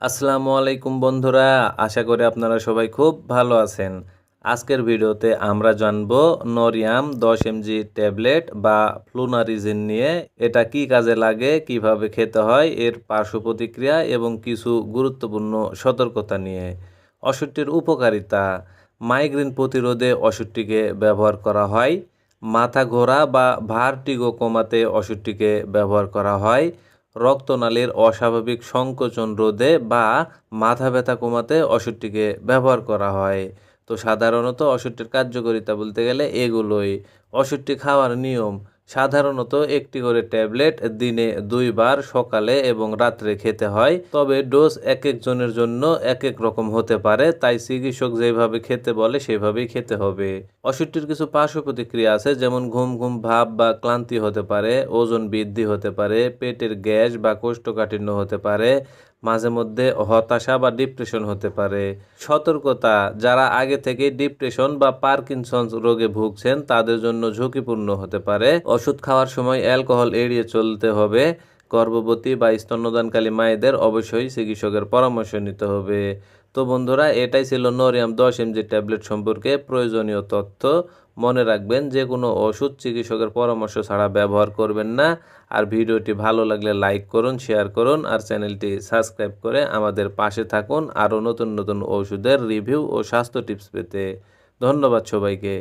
আসসালামু আলাইকুম বন্ধুরা, আশা করি আপনারা সবাই খুব ভালো আছেন। আজকের ভিডিওতে আমরা জানব নরিয়াম দশ এমজি ট্যাবলেট বা ফ্লুনারিজিন নিয়ে এটা কি কাজে লাগে, কীভাবে খেতে হয়, এর পার্শ্ব প্রতিক্রিয়া এবং কিছু গুরুত্বপূর্ণ সতর্কতা নিয়ে। ওষুধটির উপকারিতা, মাইগ্রেন প্রতিরোধে ওষুধটিকে ব্যবহার করা হয়, মাথা ঘোরা বা ভারটিগো কমাতে ওষুধটিকে ব্যবহার করা হয় রক্তনালীর অস্বাভাবিক সংকোচন রোধে বা মাথা ব্যথা কমাতে ওষুধটিকে ব্যবহার করা হয়। তো সাধারণত ওষুধটির কার্যকারিতা বলতে গেলে এগুলোই। ওষুধটি খাওয়ার নিয়ম সাধারণত একটি করে ট্যাবলেট দিনে দুইবার সকালে এবং রাত্রে খেতে হয়, তবে ডোজ এক একজনের জন্য এক এক রকম হতে পারে, তাই চিকিৎসক যেভাবে খেতে বলে সেভাবেই খেতে হবে। ওষুধটির কিছু পার্শ্ব প্রতিক্রিয়া আছে, যেমন ঘুম ঘুম ভাব বা ক্লান্তি হতে পারে, ওজন বৃদ্ধি হতে পারে, পেটের গ্যাস বা কোষ্ঠকাঠিন্য হতে পারে মাঝে মধ্যে হতাশা বা ডিপ্রেশন হতে পারে। সতর্কতা, যারা আগে থেকে ডিপ্রেশন বা পার্কিনসন্স রোগে ভুগছেন, তাদের জন্য ঝুঁকিপূর্ণ হতে পারে। ওষুধ খাওয়ার সময় অ্যালকোহল এড়িয়ে চলতে হবে। গর্ভবতী বা স্তন্যদানকালী মায়েদের অবশ্যই চিকিৎসকের পরামর্শ নিতে হবে। তো বন্ধুরা, এটাই ছিল নরিয়াম দশ এমজি ট্যাবলেট সম্পর্কে প্রয়োজনীয় তথ্য। মনে রাখবেন যে কোনো ওষুধ চিকিৎসকের পরামর্শ ছাড়া ব্যবহার করবেন না। আর ভিডিওটি ভালো লাগলে লাইক করুন, শেয়ার করুন, আর চ্যানেলটি সাবস্ক্রাইব করে আমাদের পাশে থাকুন আরও নতুন নতুন ওষুধের রিভিউ ও স্বাস্থ্য টিপস পেতে। ধন্যবাদ সবাইকে।